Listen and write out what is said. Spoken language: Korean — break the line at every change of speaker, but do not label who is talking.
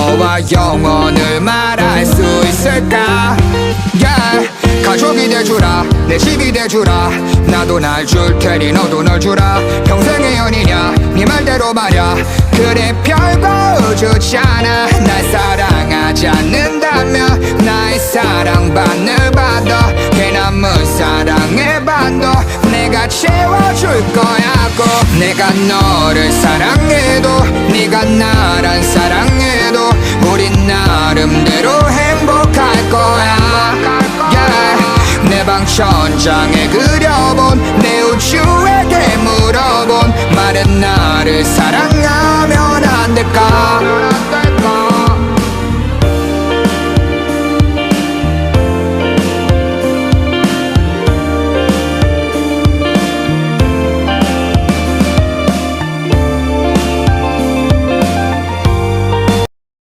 너와 영원을 말할 수 있을까? Yeah. 가족이 돼주라 내 집이 돼주라. 나도 날 줄 테니 너도 널 주라. 평생의 연이냐 네 말대로 말야. 그래 별거 우주잖아. 날 사랑하지 않는다면 나의 사랑받는 받아. 개남은 사랑해봐도 내가 채워줄 거야고 내가 너를 사랑해도 네가 나 천장에 그려본 내 우주에게 물어본 말은 나를 사랑하면 안 될까